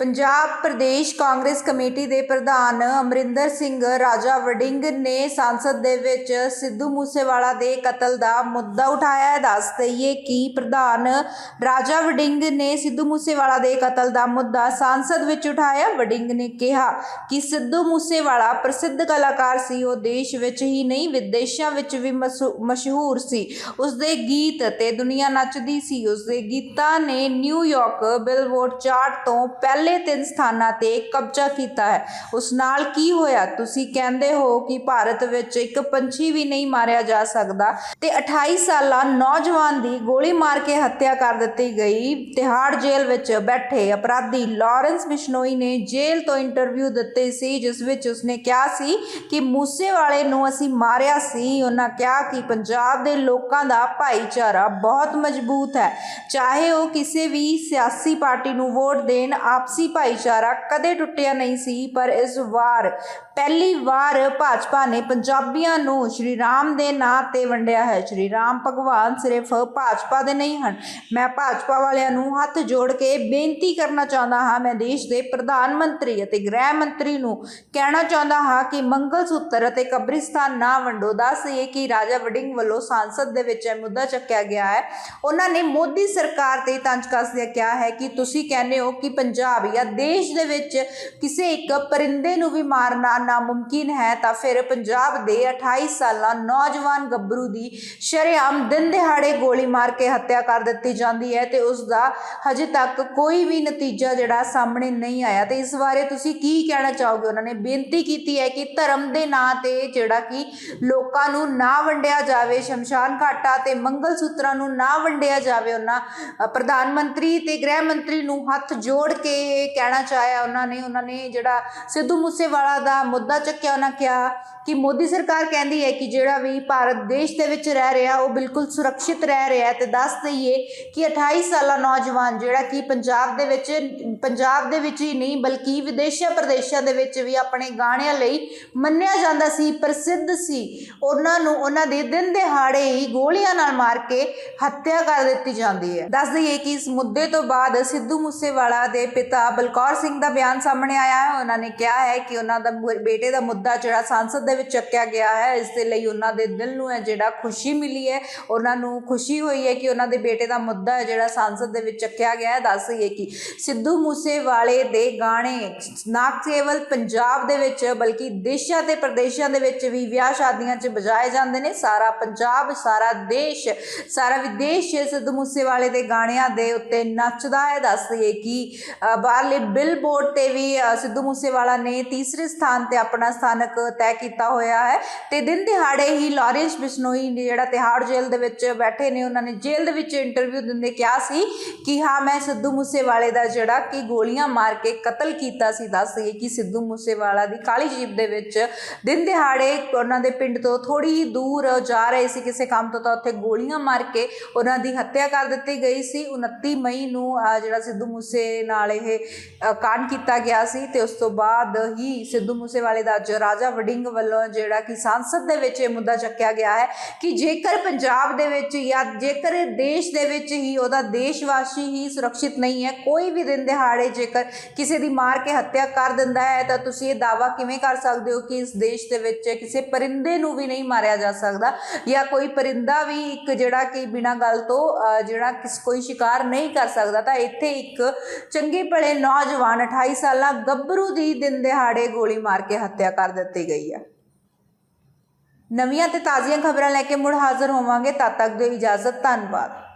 Punjab Pradesh Congress committee ਦੇ ਪ੍ਰਧਾਨ ਅਮਰਿੰਦਰ ਸਿੰਘ ਰਾਜਾ ਵੜਿੰਗ ਨੇ ਸੰਸਦ ਦੇ ਵਿੱਚ ਸਿੱਧੂ ਮੂਸੇਵਾਲਾ ਦੇ ਕਤਲ ਦਾ ਮੁੱਦਾ ਉਠਾਇਆ ਦੱਸ ਦਈਏ ਕਿ ਪ੍ਰਧਾਨ ਰਾਜਾ ਵੜਿੰਗ ਨੇ ਸਿੱਧੂ ਮੂਸੇਵਾਲਾ ਦੇ ਕਤਲ ਦਾ ਮੁੱਦਾ ਸੰਸਦ ਵਿੱਚ ਉਠਾਇਆ। ਵੜਿੰਗ ਨੇ ਕਿਹਾ ਕਿ ਸਿੱਧੂ ਮੂਸੇਵਾਲਾ ਪ੍ਰਸਿੱਧ ਕਲਾਕਾਰ ਸੀ, ਉਹ ਦੇਸ਼ ਵਿੱਚ ਹੀ ਨਹੀਂ, ਵਿਦੇਸ਼ਾਂ ਵਿੱਚ ਵੀ ਮਸੂ- ਮਸ਼ਹੂਰ ਸੀ। ਉਸ ਦੇ ਗੀਤ ਤੇ ਦੁਨੀਆ ਨੱਚਦੀ ਸੀ। ਉਸ ਦੇ ਗੀਤਾਂ ਨੇ ਨਿਊਯਾਰਕ ਬਿਲਬੋਰਡ ਚਾਰਟ ਤੋਂ ਪਹਿਲੇ ਤਿੰਨ ਸਥਾਨਾਂ ਤੇ ਕਬਜ਼ਾ ਕੀਤਾ ਹੈ। ਉਸ ਨਾਲ ਕੀ ਹੋਇਆ? ਤੁਸੀਂ ਕਹਿੰਦੇ ਹੋ ਕਿ ਭਾਰਤ ਵਿੱਚ ਇੱਕ ਪੰਛੀ ਵੀ ਨਹੀਂ ਮਾਰਿਆ ਜਾ ਸਕਦਾ ਤੇ 28 ਸਾਲਾ ਨੌਜਵਾਨ ਦੀ ਗੋਲੀ ਮਾਰ ਕੇ ਹੱਤਿਆ ਕਰ ਦਿੱਤੀ ਗਈ। ਤਿਹਾੜ ਜੇਲ੍ਹ ਵਿੱਚ ਬੈਠੇ ਅਪਰਾਧੀ ਲਾਰੈਂਸ ਬਿਸ਼ਨੋਈ ਨੇ ਜੇਲ੍ਹ ਤੋਂ ਇੰਟਰਵਿਊ ਦਿੱਤੇ ਸੀ, ਜਿਸ ਵਿੱਚ ਉਸਨੇ ਕਿਹਾ ਸੀ ਕਿ ਮੂਸੇਵਾਲੇ ਨੂੰ ਅਸੀਂ ਮਾਰਿਆ ਸੀ। ਉਹਨਾਂ ਕਿਹਾ ਕਿ ਪੰਜਾਬ ਦੇ ਲੋਕਾਂ ਦਾ ਭਾਈਚਾਰਾ ਬਹੁਤ ਮਜ਼ਬੂਤ ਹੈ। ਚਾਹੇ ਉਹ ਕਿਸੇ ਵੀ ਸਿਆਸੀ ਪਾਰਟੀ ਨੂੰ ਵੋਟ ਦੇਣ, ਆਪਸੀ ਭਾਈਚਾਰਾ ਕਦੇ ਟੁੱਟਿਆ ਨਹੀਂ ਸੀ, ਪਰ ਇਸ ਵਾਰ, ਪਹਿਲੀ ਵਾਰ ਭਾਜਪਾ ਨੇ ਪੰਜਾਬੀਆਂ ਨੂੰ ਸ਼੍ਰੀ ਰਾਮ ਦੇ ਨਾਂ ਤੇ ਵੰਡਿਆ ਹੈ। ਸ਼੍ਰੀ ਰਾਮ ਭਗਵਾਨ ਸਿਰਫ ਭਾਜਪਾ ਦੇ ਨਹੀਂ ਹਨ। ਮੈਂ ਭਾਜਪਾ ਵਾਲਿਆਂ ਨੂੰ ਹੱਥ ਜੋੜ ਕੇ ਬੇਨਤੀ ਕਰਨਾ ਚਾਹੁੰਦਾ ਹਾਂ, ਮੈਂ ਦੇਸ਼ ਦੇ ਪ੍ਰਧਾਨ ਮੰਤਰੀ ਅਤੇ ਗ੍ਰਹਿ ਮੰਤਰੀ ਨੂੰ ਕਹਿਣਾ ਚਾਹੁੰਦਾ ਹਾਂ ਕਿ ਮੰਗਲ ਸੂਤਰ ਅਤੇ ਕਬਰਿਸਤਾਨ ਨਾ ਵੰਡੋ। ਦੱਸ ਇਹ ਕਿ ਰਾਜਾ ਵਡਿੰਗ ਵੱਲੋਂ ਸੰਸਦ ਦੇ ਵਿੱਚ ਇਹ ਮੁੱਦਾ ਚੱਕਿਆ ਗਿਆ ਹੈ। ਉਹਨਾਂ ਨੇ ਮੋਦੀ ਸਰਕਾਰ ਤੇ ਤੰਜ ਕੱਸਦਿਆਂ ਕਿਹਾ ਹੈ ਕਿ ਤੁਸੀਂ ਕਹਿੰਦੇ ਹੋ ਕਿ ਪੰਜਾਬ ਜਾਂ ਦੇਸ਼ ਦੇ ਵਿੱਚ ਕਿਸੇ ਇੱਕ ਪਰਿੰਦੇ ਨੂੰ ਵੀ ਮਾਰਨਾ ਨਾਮੁਮਕਿਨ ਹੈ ਤਾਂ ਫਿਰ ਪੰਜਾਬ ਦੇ 28 ਸਾਲਾਂ ਨੌਜਵਾਨ ਗੱਭਰੂ ਦੀ ਸ਼ਰੇਆਮ ਦਿਨ ਦਿਹਾੜੇ ਗੋਲੀ ਮਾਰ ਕੇ ਹੱਤਿਆ ਕਰ ਦਿੱਤੀ ਜਾਂਦੀ ਹੈ ਤੇ ਉਸ ਦਾ ਹਜੇ ਤੱਕ ਕੋਈ ਵੀ ਨਤੀਜਾ ਜਿਹੜਾ ਸਾਹਮਣੇ ਨਹੀਂ ਆਇਆ। ਤੇ ਇਸ ਬਾਰੇ ਤੁਸੀਂ ਕੀ ਕਹਿਣਾ ਚਾਹੋਗੇ? ਉਹਨਾਂ ਨੇ ਬੇਨਤੀ ਕੀਤੀ ਹੈ ਕਿ ਧਰਮ ਦੇ ਨਾਂ ਤੇ ਜਿਹੜਾ ਕਿ ਲੋਕਾਂ ਨੂੰ ਨਾ ਵੰਡਿਆ ਜਾਵੇ, ਸ਼ਮਸ਼ਾਨ ਘਾਟਾ ਤੇ ਮੰਗਲ ਸੂਤਰਾਂ ਨੂੰ ਨਾ ਵੰਡਿਆ ਜਾਵੇ, ਉਹਨਾਂ ਪ੍ਰਧਾਨ ਮੰਤਰੀ ਤੇ ਗ੍ਰਹਿ ਮੰਤਰੀ ਨੂੰ ਹੱਥ ਜੋੜ ਕੇ ਇਹ ਕਹਿਣਾ ਚਾਹਿਆ, ਉਹਨਾਂ ਨੇ ਉਹਨਾਂ ਨੇ ਜਿਹੜਾ ਸਿੱਧੂ ਮੂਸੇਵਾਲਾ ਦਾ ਮੁੱਦਾ ਚੱਕਿਆ, ਉਹਨਾਂ ਕਿਹਾ ਕਿ ਮੋਦੀ ਸਰਕਾਰ ਕਹਿੰਦੀ ਹੈ ਕਿ ਜਿਹੜਾ ਵੀ ਭਾਰਤ ਦੇਸ਼ ਦੇ ਵਿੱਚ ਰਹਿ ਰਿਹਾ, ਉਹ ਬਿਲਕੁਲ ਸੁਰੱਖਿਅਤ ਰਹਿ ਰਿਹਾ ਤੇ ਦੱਸ ਦਈਏ ਕਿ 28 ਸਾਲਾ ਨੌਜਵਾਨ ਜਿਹੜਾ ਕਿ ਪੰਜਾਬ ਦੇ ਵਿੱਚ, ਪੰਜਾਬ ਦੇ ਵਿੱਚ ਹੀ ਨਹੀਂ, ਬਲਕਿ ਵਿਦੇਸ਼ਾਂ ਪ੍ਰਦੇਸ਼ਾਂ ਦੇ ਵਿੱਚ ਵੀ ਆਪਣੇ ਗਾਣਿਆਂ ਲਈ ਮੰਨਿਆ ਜਾਂਦਾ ਸੀ, ਪ੍ਰਸਿੱਧ ਸੀ। ਉਹਨਾਂ ਨੂੰ ਉਹਨਾਂ ਦੇ ਦਿਨ ਦਿਹਾੜੇ ਹੀ ਗੋਲੀਆਂ ਨਾਲ ਮਾਰ ਕੇ ਹੱਤਿਆ ਕਰ ਦਿੱਤੀ ਜਾਂਦੀ ਹੈ। ਦੱਸ ਦਈਏ ਕਿ ਇਸ ਮੁੱਦੇ ਤੋਂ ਬਾਅਦ ਸਿੱਧੂ ਮੂਸੇਵਾਲਾ ਦੇ ਪਿਤਾ ਬਲਕੌਰ ਸਿੰਘ ਦਾ ਬਿਆਨ ਸਾਹਮਣੇ ਆਇਆ ਹੈ। ਉਹਨਾਂ ਨੇ ਕਿਹਾ ਹੈ ਕਿ ਉਹਨਾਂ ਦਾ ਬੇਟੇ ਦਾ ਮੁੱਦਾ ਜਿਹੜਾ ਸੰਸਦ ਦੇ ਵਿੱਚ ਚੱਕਿਆ ਗਿਆ ਹੈ, ਇਸ ਦੇ ਲਈ ਉਹਨਾਂ ਦੇ ਦਿਲ ਨੂੰ ਹੈ ਜਿਹੜਾ ਖੁਸ਼ੀ ਮਿਲੀ ਹੈ। ਉਹਨਾਂ ਨੂੰ ਖੁਸ਼ੀ ਹੋਈ ਹੈ ਕਿ ਉਹਨਾਂ ਦੇ ਬੇਟੇ ਦਾ ਮੁੱਦਾ ਹੈ ਜਿਹੜਾ ਸੰਸਦ ਦੇ ਵਿੱਚ ਚੱਕਿਆ ਗਿਆ ਹੈ। ਦੱਸ ਦਈਏ ਕਿ ਸਿੱਧੂ ਮੂਸੇਵਾਲੇ ਦੇ ਗਾਣੇ ਨਾ ਕੇਵਲ ਪੰਜਾਬ ਦੇ ਵਿੱਚ, ਬਲਕਿ ਦੇਸ਼ਾਂ ਤੇ ਪ੍ਰਦੇਸ਼ਾਂ ਦੇ ਵਿੱਚ ਵੀ ਵਿਆਹ ਸ਼ਾਦੀਆਂ 'ਚ ਵਜਾਏ ਜਾਂਦੇ ਨੇ। ਸਾਰਾ ਪੰਜਾਬ, ਸਾਰਾ ਦੇਸ਼, ਸਾਰਾ ਵਿਦੇਸ਼ ਸਿੱਧੂ ਮੂਸੇਵਾਲੇ ਦੇ ਗਾਣਿਆਂ ਦੇ ਉੱਤੇ ਨੱਚਦਾ ਹੈ। ਦੱਸ ਦਈਏ ਕਿ ਬਾਹਰਲੇ ਬਿਲਬੋਰਡ ਤੇ ਵੀ ਸਿੱਧੂ ਮੂਸੇਵਾਲਾ ਨੇ ਤੀਸਰੇ ਸਥਾਨ ਤੇ ਆਪਣਾ ਸਥਾਨਕ ਤੈਅ ਕੀਤਾ ਹੋਇਆ ਹੈ। ਤੇ ਦਿਨ ਦਿਹਾੜੇ ਹੀ ਲਾਰੈਂਸ ਬਿਸ਼ਨੋਈ ਨੇ ਜਿਹੜਾ ਤਿਹਾੜ ਜੇਲ੍ਹ ਦੇ ਵਿੱਚ ਬੈਠੇ ਨੇ, ਉਹਨਾਂ ਨੇ ਜੇਲ੍ਹ ਦੇ ਵਿੱਚ ਇੰਟਰਵਿਊ ਦਿੰਦੇ ਕਿਹਾ ਸੀ ਕਿ ਹਾਂ, ਮੈਂ ਸਿੱਧੂ ਮੂਸੇਵਾਲੇ ਦਾ ਜਿਹੜਾ ਕਿ ਗੋਲੀਆਂ ਮਾਰ ਕੇ ਕਤਲ ਕੀਤਾ ਸੀ, ਦੱਸ ਦਈਏ ਕਿ ਸਿੱਧੂ ਮੂਸੇਵਾਲਾ ਦੀ ਕਾਲੀ ਜੀਪ ਦੇ ਵਿੱਚ ਦਿਨ ਦਿਹਾੜੇ ਉਹਨਾਂ ਦੇ ਪਿੰਡ ਤੋਂ ਥੋੜੀ ਹੀ ਦੂਰ ਜਾ ਰਹੇ ਸੀ, ਕਿਸੇ ਕੰਮ ਤੋਂ ਤਾਂ ਉੱਥੇ ਗੋਲੀਆਂ ਮਾਰ ਕੇ ਉਹਨਾਂ ਦੀ ਹੱਤਿਆ ਕਰ ਦਿੱਤੀ ਗਈ ਸੀ। 29 ਮਈ ਨੂੰ ਜਿਹੜਾ ਸਿੱਧੂ ਮੂਸੇ ਨਾਲ ਇਹ ਕਾਂਡ ਕੀਤਾ ਗਿਆ ਸੀ ਤੇ ਉਸ ਤੋਂ ਬਾਅਦ ਹੀ ਸਿੱਧੂ ਮੂਸੇਵਾਲੇ ਦਾ ਅੱਜ ਰਾਜਾ ਵਡਿੰਗ ਵੱਲੋਂ ਜਿਹੜਾ ਕਿ ਸੰਸਦ ਦੇ ਵਿੱਚ ਇਹ ਮੁੱਦਾ ਚੱਕਿਆ ਗਿਆ ਹੈ ਕਿ ਜੇਕਰ ਪੰਜਾਬ ਦੇ ਵਿੱਚ ਜਾਂ ਜੇਕਰ ਦੇਸ਼ ਦੇ ਵਿੱਚ ਹੀ ਉਹਦਾ ਦੇਸ਼ਵਾਸੀ ਹੀ ਸੁਰੱਖਿਅਤ ਨਹੀਂ ਹੈ, ਕੋਈ ਵੀ ਦਿਨ ਦਿਹਾੜੇ ਜੇਕਰ ਕਿਸੇ ਦੀ ਮਾਰ ਕੇ ਹੱਤਿਆ ਕਰ ਦਿੰਦਾ ਹੈ, ਤਾਂ ਤੁਸੀਂ ਇਹ ਦਾਵਾ ਕਿਵੇਂ ਕਰ ਸਕਦੇ ਹੋ ਕਿ ਇਸ ਦੇਸ਼ ਦੇ ਵਿੱਚ ਕਿਸੇ ਪਰਿੰਦੇ ਨੂੰ ਵੀ ਨਹੀਂ ਮਾਰਿਆ ਜਾ ਸਕਦਾ ਜਾਂ ਕੋਈ ਪਰਿੰਦਾ ਵੀ ਇੱਕ ਜਿਹੜਾ ਕਿ ਬਿਨਾਂ ਗੱਲ ਤੋਂ ਜਿਹੜਾ ਕਿਸ, ਕੋਈ ਸ਼ਿਕਾਰ ਨਹੀਂ ਕਰ ਸਕਦਾ, ਤਾਂ ਇੱਥੇ ਇੱਕ ਚੰਗੇ ਭਲੇ ਨੌਜਵਾਨ 28 ਸਾਲਾਂ ਗੱਭਰੂ ਦੀ ਦਿਨ ਦਿਹਾੜੇ ਗੋਲੀ ਮਾਰ ਕੇ ਹੱਤਿਆ ਕਰ ਦਿੱਤੀ ਗਈ ਹੈ। ਨਵੀਆਂ ਤੇ ਤਾਜ਼ੀਆਂ ਖਬਰਾਂ ਲੈ ਕੇ ਮੁੜ ਹਾਜ਼ਰ ਹੋਵਾਂਗੇ। ਤਦ ਤੱਕ ਦਿਓ ਇਜਾਜ਼ਤ, ਧੰਨਵਾਦ।